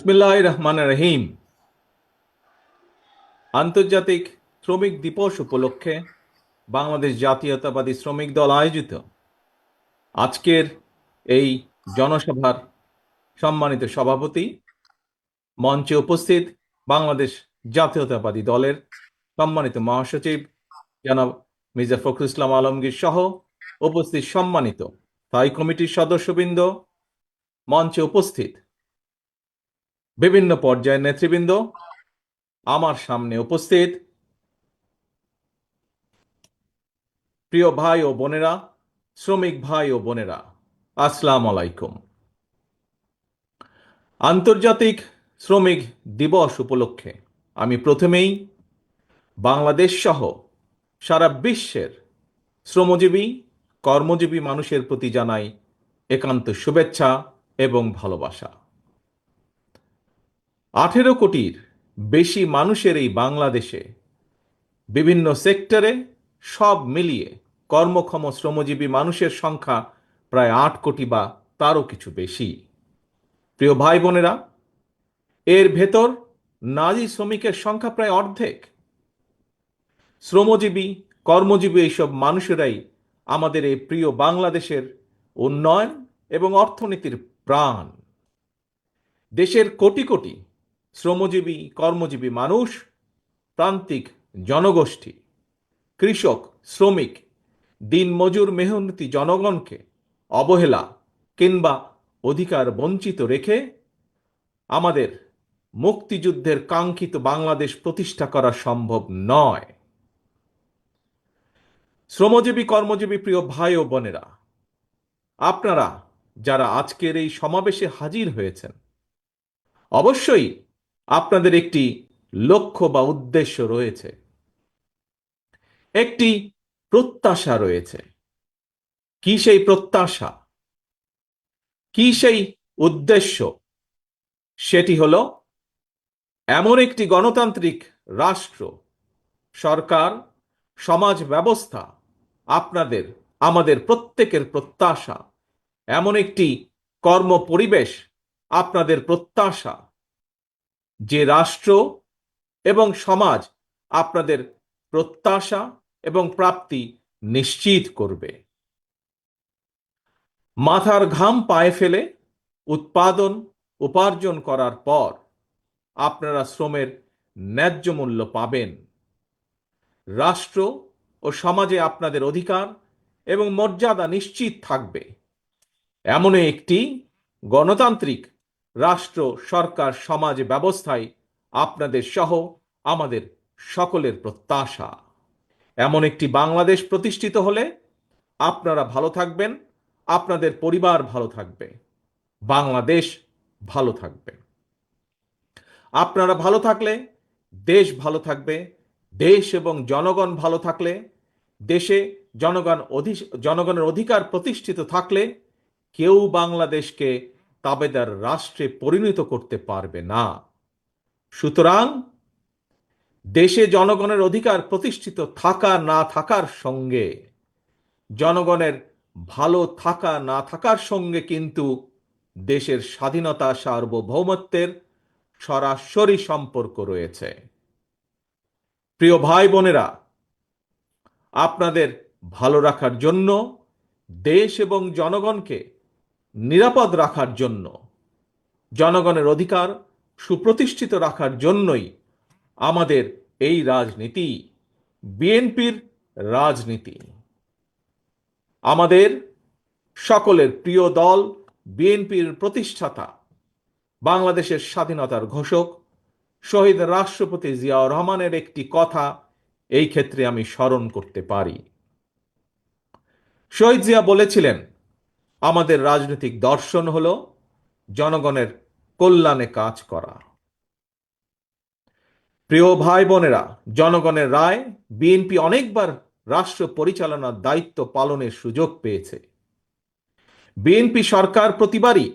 বিসমিল্লাহ রহমান রহিম আন্তর্জাতিক শ্রমিক দিবস উপলক্ষে বাংলাদেশ জাতীয়তাবাদী শ্রমিক দল আয়োজিত। আজকের এই জনসভার সম্মানিত সভাপতি মঞ্চে উপস্থিত বাংলাদেশ জাতীয়তাবাদী দলের সম্মানিত মহাসচিব জনাব মির্জা ফখরুল ইসলাম আলমগীর সহ উপস্থিত সম্মানিত স্থায়ী কমিটির সদস্যবৃন্দ মঞ্চে উপস্থিত বিভিন্ন পর্যায়ের নেতৃবৃন্দ আমার সামনে উপস্থিত। প্রিয় ভাই ও বোনেরা, শ্রমিক ভাই ও বোনেরা, আসসালাম আলাইকুম। আন্তর্জাতিক শ্রমিক দিবস উপলক্ষে আমি প্রথমেই বাংলাদেশ সহ সারা বিশ্বের শ্রমজীবী, কর্মজীবী মানুষের প্রতি জানাই একান্ত শুভেচ্ছা এবং ভালোবাসা। আঠেরো কোটির বেশি মানুষের এই বাংলাদেশে বিভিন্ন সেক্টরে সব মিলিয়ে কর্মক্ষম শ্রমজীবী মানুষের সংখ্যা প্রায় আট কোটি বা তারও কিছু বেশি। প্রিয় ভাই বোনেরা, এর ভেতর নারী শ্রমিকের সংখ্যা প্রায় অর্ধেক। শ্রমজীবী, কর্মজীবী এইসব মানুষেরাই আমাদের এই প্রিয় বাংলাদেশের উন্নয়ন এবং অর্থনীতির প্রাণ। দেশের কোটি কোটি শ্রমজীবী, কর্মজীবী মানুষ, প্রান্তিক জনগোষ্ঠী, কৃষক, শ্রমিক, দিনমজুর মেহনতি জনগণকে অবহেলা কিংবা অধিকার বঞ্চিত রেখে আমাদের মুক্তিযুদ্ধের কাঙ্ক্ষিত বাংলাদেশ প্রতিষ্ঠা করা সম্ভব নয়। শ্রমজীবী, কর্মজীবী প্রিয় ভাই ও বোনেরা, আপনারা যারা আজকের এই সমাবেশে হাজির হয়েছেন, অবশ্যই আপনাদের একটি লক্ষ্য বা উদ্দেশ্য রয়েছে। একটি প্রত্যাশা রয়েছে। কি সেই প্রত্যাশা? কি সেই উদ্দেশ্য? সেটি হল এমন একটি গণতান্ত্রিক রাষ্ট্র, সরকার, সমাজ ব্যবস্থা, আপনাদের, আমাদের প্রত্যেকের প্রত্যাশা। এমন একটি কর্ম পরিবেশ আপনাদের প্রত্যাশা। যে রাষ্ট্র এবং সমাজ আপনাদের প্রত্যাশা এবং প্রাপ্তি নিশ্চিত করবে। মাথার ঘাম পায়ে ফেলে উৎপাদন, উপার্জন করার পর আপনারা শ্রমের ন্যায্য মূল্য পাবেন। রাষ্ট্র ও সমাজে আপনাদের অধিকার এবং মর্যাদা নিশ্চিত থাকবে। এমন একটি গণতান্ত্রিক রাষ্ট্র, সরকার, সমাজ, ব্যবস্থায় আপনাদের সহ আমাদের সকলের প্রত্যাশা। এমন একটি বাংলাদেশ প্রতিষ্ঠিত হলে আপনারা ভালো থাকবেন, আপনাদের পরিবার ভালো থাকবে, বাংলাদেশ ভালো থাকবে। আপনারা ভালো থাকলে, দেশ ভালো থাকবে, দেশ এবং জনগণ ভালো থাকলে, দেশে জনগণ জনগণের অধিকার প্রতিষ্ঠিত থাকলে, কেউ বাংলাদেশকে তাবেদার রাষ্ট্রে পরিণত করতে পারবে না। সুতরাং দেশে জনগণের অধিকার প্রতিষ্ঠিত থাকা না থাকার সঙ্গে, জনগণের ভালো থাকা না থাকার সঙ্গে কিন্তু দেশের স্বাধীনতা সার্বভৌমত্বের সরাসরি সম্পর্ক রয়েছে। প্রিয় ভাই বোনেরা, আপনাদের ভালো রাখার জন্য দেশ এবং জনগণকে নিরাপদ রাখার জন্য। জনগণের অধিকার সুপ্রতিষ্ঠিত রাখার জন্যই আমাদের এই রাজনীতি, বিএনপির রাজনীতি। আমাদের সকলের প্রিয় দল, বিএনপির প্রতিষ্ঠাতা, বাংলাদেশের স্বাধীনতার ঘোষক, শহীদ রাষ্ট্রপতি জিয়াউর রহমানের একটি কথা এই ক্ষেত্রে আমি স্মরণ করতে পারি। শহীদ জিয়া বলেছিলেন আমাদের রাজনৈতিক দর্শন হল জনগণের কল্যাণে কাজ করা। প্রিয় ভাই বোনেরা, জনগণের রায় বিএনপি অনেকবার রাষ্ট্র পরিচালনার দায়িত্ব পালনের সুযোগ পেয়েছে। বিএনপি সরকার প্রতিবারই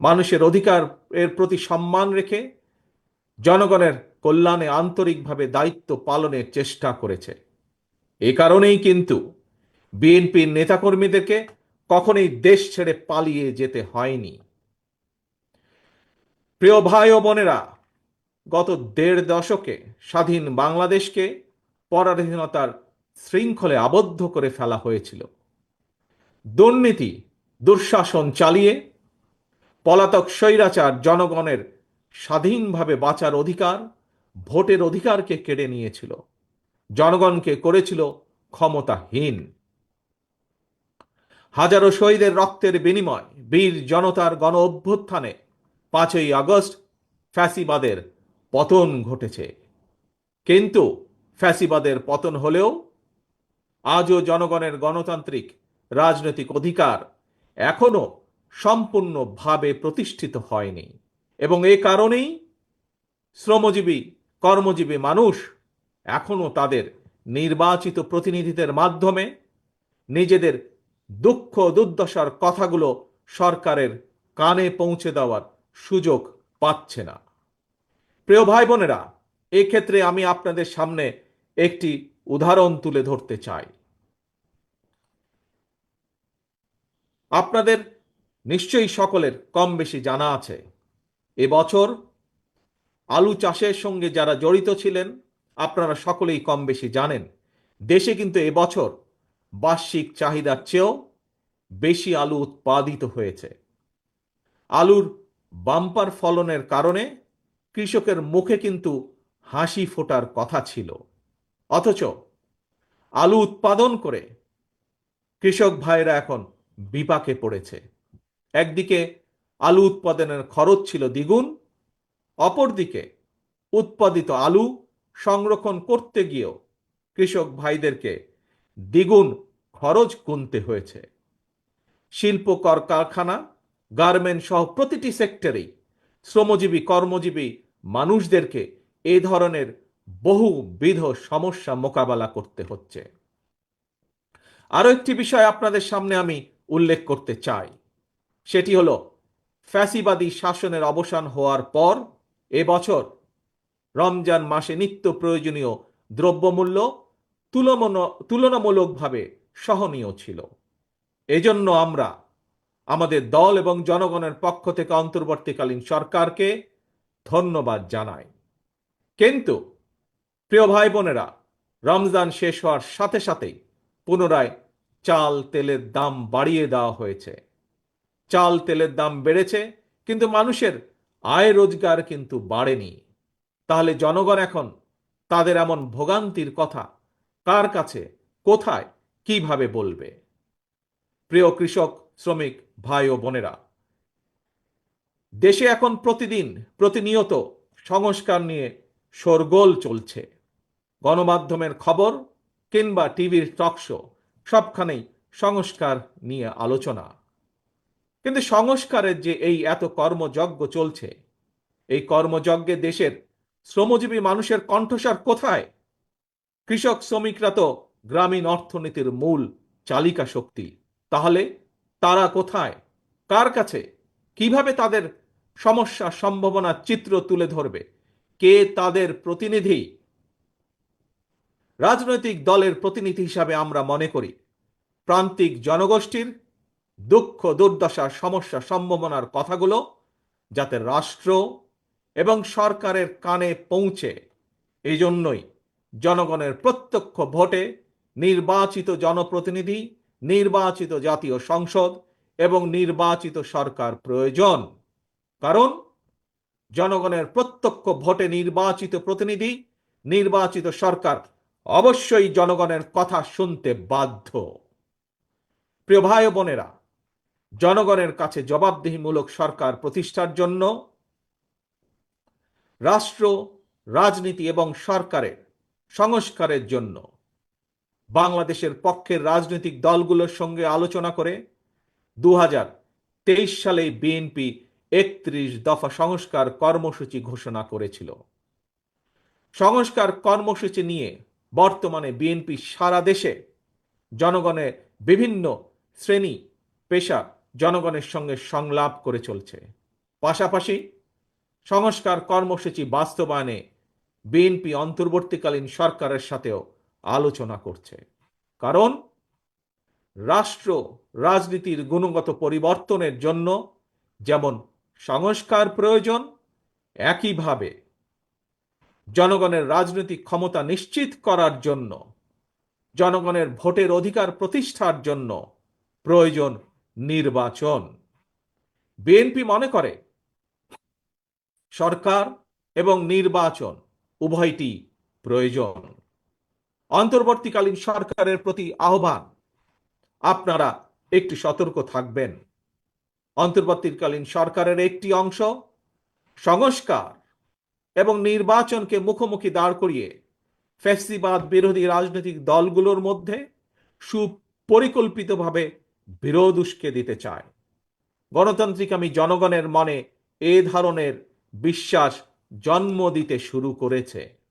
মানুষের অধিকার এর প্রতি সম্মান রেখে জনগণের কল্যাণে আন্তরিকভাবে দায়িত্ব পালনের চেষ্টা করেছে। এ কারণেই কিন্তু বিএনপির নেতাকর্মীদেরকে কখনোই দেশ ছেড়ে পালিয়ে যেতে হয়নি। প্রিয় ভাই ও বোনেরা, গত দেড় দশকে স্বাধীন বাংলাদেশকে পরাধীনতার শৃঙ্খলে আবদ্ধ করে ফেলা হয়েছিল। দুর্নীতি, দুঃশাসন চালিয়ে পলাতক স্বৈরাচার জনগণের স্বাধীনভাবে বাঁচার অধিকার, ভোটের অধিকারকে কেড়ে নিয়েছিল। জনগণকে করেছিল ক্ষমতাহীন। হাজারো শহীদের রক্তের বিনিময় বীর জনতার গণ অভ্যুত্থানে পাঁচই আগস্ট ফ্যাসিবাদের পতন ঘটেছে। কিন্তু ফ্যাসিবাদের পতন হলেও আজও জনগণের গণতান্ত্রিক রাজনৈতিক অধিকার এখনও সম্পূর্ণভাবে প্রতিষ্ঠিত হয়নি এবং এ কারণেই শ্রমজীবী, কর্মজীবী মানুষ এখনও তাদের নির্বাচিত প্রতিনিধিদের মাধ্যমে নিজেদের দুঃখ দুর্দশার কথাগুলো সরকারের কানে পৌঁছে দেওয়ার সুযোগ পাচ্ছে না। প্রিয় ভাই বোনেরা, এক্ষেত্রে আমি আপনাদের সামনে একটি উদাহরণ তুলে ধরতে চাই। আপনাদের নিশ্চয়ই সকলের কম বেশি জানা আছে এবছর আলু চাষের সঙ্গে যারা জড়িত ছিলেন, আপনারা সকলেই কম বেশি জানেন। দেশে কিন্তু এবছর বার্ষিক চাহিদার চেয়েও বেশি আলু উৎপাদিত হয়েছে। আলুর বাম্পার ফলনের কারণে কৃষকের মুখে কিন্তু হাসি ফোটার কথা ছিল। অথচ আলু উৎপাদন করে কৃষক ভাইরা এখন বিপাকে পড়েছে। একদিকে আলু উৎপাদনের খরচ ছিল দ্বিগুণ, অপরদিকে উৎপাদিত আলু সংরক্ষণ করতে গিয়েও কৃষক ভাইদেরকে দ্বিগুণ খরচ গুনতে হয়েছে। শিল্প কর কারখানা গার্মেন্ট সহ প্রতিটি সেক্টরেই শ্রমজীবী, কর্মজীবী মানুষদেরকে এ ধরনের বহুবিধ সমস্যা মোকাবেলা করতে হচ্ছে। আরও একটি বিষয় আপনাদের সামনে আমি উল্লেখ করতে চাই। সেটি হল, ফ্যাসিবাদী শাসনের অবসান হওয়ার পর এবছর রমজান মাসে নিত্য প্রয়োজনীয় দ্রব্যমূল্য তুলনামূলকভাবে সহনীয় ছিল। এজন্য আমরা আমাদের দল এবং জনগণের পক্ষ থেকে অন্তর্বর্তীকালীন সরকারকে ধন্যবাদ জানাই। কিন্তু প্রিয় ভাই বোনেরা রমজান শেষ হওয়ার সাথে সাথেই পুনরায় চাল তেলের দাম বাড়িয়ে দেওয়া হয়েছে। চাল তেলের দাম বেড়েছে, কিন্তু মানুষের আয় রোজগার কিন্তু বাড়েনি। তাহলে জনগণ এখন তাদের এমন ভোগান্তির কথা কার কাছে, কোথায়, কীভাবে বলবে? প্রিয় কৃষক, শ্রমিক, ভাই ও বোনেরা, দেশে এখন প্রতিদিন প্রতিনিয়ত সংস্কার নিয়ে শোরগোল চলছে। গণমাধ্যমের খবর কিংবা টিভির টকশো সবখানেই সংস্কার নিয়ে আলোচনা। কিন্তু সংস্কারের যে এই এত কর্মযজ্ঞ চলছে, এই কর্মযজ্ঞে দেশের শ্রমজীবী মানুষের কণ্ঠস্বর কোথায়? কৃষক শ্রমিকরা তো গ্রামীণ অর্থনীতির মূল চালিকা শক্তি। তাহলে তারা কোথায়? কার কাছে? কীভাবে তাদের সমস্যা সম্ভাবনার চিত্র তুলে ধরবে? কে তাদের প্রতিনিধি? রাজনৈতিক দলের প্রতিনিধি হিসাবে আমরা মনে করি, প্রান্তিক জনগোষ্ঠীর দুঃখ দুর্দশার সমস্যা সম্ভাবনার কথাগুলো যাতে রাষ্ট্র এবং সরকারের কানে পৌঁছে। এই জন্যই জনগণের প্রত্যক্ষ ভোটে নির্বাচিত জনপ্রতিনিধি, নির্বাচিত জাতীয় সংসদ এবং নির্বাচিত সরকার প্রয়োজন। কারণ জনগণের প্রত্যক্ষ ভোটে নির্বাচিত প্রতিনিধি, নির্বাচিত সরকার অবশ্যই জনগণের কথা শুনতে বাধ্য। প্রিয় ভাই বোনেরা, জনগণের কাছে জবাবদিহিমূলক সরকার প্রতিষ্ঠার জন্য রাষ্ট্র, রাজনীতি এবং সরকারের সংস্কারের জন্য। বাংলাদেশের পক্ষের রাজনৈতিক দলগুলোর সঙ্গে আলোচনা করে দু তেইশ সালে বিএনপি একত্রিশ দফা সংস্কার কর্মসূচি ঘোষণা করেছিল। সংস্কার কর্মসূচি নিয়ে বর্তমানে বিএনপি সারা দেশে জনগণের বিভিন্ন শ্রেণি, পেশা জনগণের সঙ্গে সংলাপ করে চলছে। পাশাপাশি সংস্কার কর্মসূচি বাস্তবায়নে বিএনপি অন্তর্বর্তীকালীন সরকারের সাথেও আলোচনা করছে। কারণ রাষ্ট্র রাজনীতির গুণগত পরিবর্তনের জন্য যেমন সংস্কার প্রয়োজন, একইভাবে জনগণের রাজনৈতিক ক্ষমতা নিশ্চিত করার জন্য, জনগণের ভোটের অধিকার প্রতিষ্ঠার জন্য প্রয়োজন নির্বাচন। বিএনপি মনে করে, সরকার এবং নির্বাচন উভয়টি প্রয়োজন। অন্তর্বর্তীকালীন সরকারের প্রতি আহ্বান, আপনারা একটু সতর্ক থাকবেন। অন্তর্বর্তীকালীন সরকারের একটি অংশ সংস্কার এবং নির্বাচনকে মুখোমুখি দাঁড় করিয়ে ফ্যাসিবাদ বিরোধী রাজনৈতিক দলগুলোর মধ্যে সুপরিকল্পিতভাবে বিরোধ উস্কে দিতে চায়। গণতান্ত্রিক আমি জনগণের মনে এ ধরনের বিশ্বাস জন্ম দিতে শুরু করেছে।